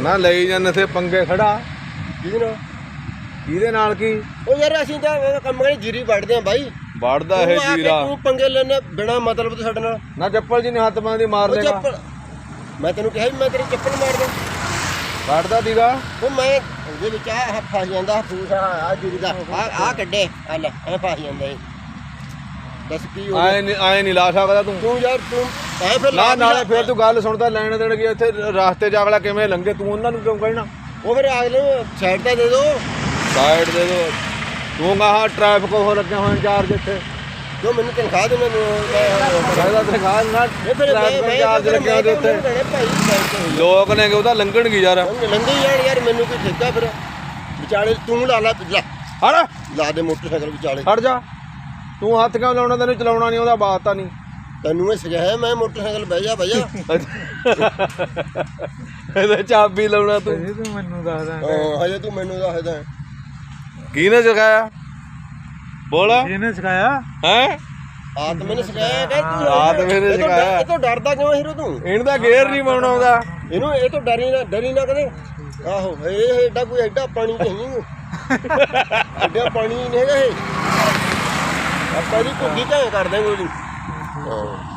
ਨਾ ਲਈ ਜਾਂਦੇ ਥੇ ਪੰਗੇ ਖੜਾ। ਕਿਹਦੇ ਨਾਲ? ਕਿਹਦੇ ਨਾਲ ਕੀ? ਉਹ ਯਾਰ ਅਸੀਂ ਤਾਂ ਉਹ ਕੰਮ ਕਰੀ ਜੀਰੀ ਵੱਢਦੇ ਆ ਬਾਈ। ਵੜਦਾ ਇਹ ਕੇ ਜੀਰਾ। ਤੂੰ ਪੰਗੇ ਲੈਣੇ ਬਿਨਾ ਮਤਲਬ ਤੋਂ ਸਾਡੇ ਨਾਲ। ਨਾ ਚੱਪਲ ਜੀ ਨੇ ਹੱਥ ਪਾਉਂਦੀ ਮਾਰ ਉਹ ਦੇਗਾ ਚੱਪਲ ਮੈਂ ਤੈਨੂੰ ਕਿਹਾ ਵੀ ਮੈਂ ਤੇਰੀ ਚੱਪਲ ਮਾਰ ਦਾਂ ਵੜਦਾ ਦੀਗਾ ਉਹ ਮੈਂ ਉਹਦੇ ਵਿੱਚ ਆ ਫਸ ਜਾਂਦਾ ਫੂਸ ਆ ਆ ਜੀਰੀ ਦਾ। ਆ ਆ ਕੱਢੇ ਆ ਲੈ ਐ ਫਸ ਜਾਂਦਾ ਇਹ। ਦੱਸ ਕੀ ਹੋ ਗਿਆ? ਆਏ ਨਹੀਂ ਆਏ ਨਹੀਂ ਲਾ ਸਕਦਾ ਤੂੰ। ਤੂੰ ਯਾਰ ਤੂੰ ਐ ਫਿਰ ਨਾ ਨਾਲੇ। ਫਿਰ ਤੂੰ ਗੱਲ ਸੁਣਦਾ ਲੈਣ ਦੇਣ ਗਿਆ ਇੱਥੇ ਰਾਸਤੇ ਜਾ ਅਗਲਾ ਕਿਵੇਂ ਲੰਘੇ ਤੂੰ ਉਹਨਾਂ ਨੂੰ ਕਿਉਂ ਕਹਿਣਾ? ਉਹ ਫਿਰ ਅਗਲੇ ਸਾਈਡ ਤੇ ਦੇ ਦੋ। ਸਾਈਡ ਦੇ ਦੋ। ਤੂੰ ਕਹਾ ਟ੍ਰੈਫਿਕ ਹੋ ਲੱਗਿਆ ਹੋਇਆ ਇੰਚਾਰਜ ਇੱਥੇ? ਜੋ ਮੈਨੂੰ ਤਨਖਾਹ ਦੇ ਮੈਨੂੰ ਮੈਂ ਕਹਿੰਦਾ ਤੇ ਖਾ ਨਾ ਫਿਰ ਮੈਂ ਇੰਚਾਰਜ ਲੱਗਿਆ ਉਹਦੇ ਉੱਤੇ। ਲੋਕ ਨੇ ਕਿ ਉਹਦਾ ਲੰਘਣਗੇ ਯਾਰ? ਲੰਘੀ ਜਾਣ ਯਾਰ ਮੈਨੂੰ ਕੋਈ ਠੇਕਾ ਫਿਰ। ਵਿਚਾਲੇ ਤੂੰ ਲਾ ਲਾ ਲਾ। ਹੜ ਲਾ ਦੇ ਮੋਟਰਸਾਈਕਲ ਵਿਚਾਲੇ। ਹਟ ਜਾ। ਤੂੰ ਹੱਥ ਕਿਉਂ ਲਾਉਣਾ ਤੈਨੂੰ ਚਲਾਉਣਾ ਨਹੀਂ ਉਹਦਾ ਬਾਤ ਤਾਂ ਨਹੀਂ। ਤੈਨੂੰ ਇਹ ਸਿਖਾਇਆ ਮੈਂ ਮੋਟਰਸਾਈਕਲ ਬਹਿ ਜਾ ਬਹਿ ਜਾ। ਇਹਦੇ ਚਾਬੀ ਲਾਉਣਾ ਤੂੰ। ਇਹ ਤੂੰ ਮੈਨੂੰ ਦੱਸਦਾ ਹਾਂ, ਹਜੇ ਤੂੰ ਮੈਨੂੰ ਦੱਸਦਾ ਕਿਹਨੇ ਸਿਖਾਇਆ? ਬੋਲ। ਇਹਨੇ ਸਿਖਾਇਆ? ਹੈ? ਆਤ ਮੈਨੂੰ ਸਿਖਾਇਆ ਕਿ ਤੂੰ? ਆਤ ਮੈਨੇ ਇਹ ਤੋਂ ਡਰ- ਸਿਖਾਇਆ। ਇਹ ਤੋਂ ਡਰਦਾ ਕਿਉਂ ਹੀਰੋ ਤੂੰ? ਇਹਨੂੰ ਤਾਂ ਗੇਅਰ ਨਹੀਂ ਪਾਉਣਾ ਆਉਂਦਾ। ਇਹਨੂੰ ਇਹ ਤੋਂ ਡਰੀ ਨਾ ਡਰੀ ਨਾ ਕਦੇ। ਆਹੋ ਇਹ ਐਡਾ ਕੋਈ ਐਡਾ ਪਾਣੀ ਤੇ ਨਹੀਂ। ਐਡਾ ਪਾਣੀ ਨਹੀਂ ਹੈਗਾ ਇਹ। ਆਪਾਂ ਦੀ ਘੁੱਗੀ ਘਾਂ ਕਰ ਦਾਂਗੇ ਉਹਦੀ। ਹਾਂ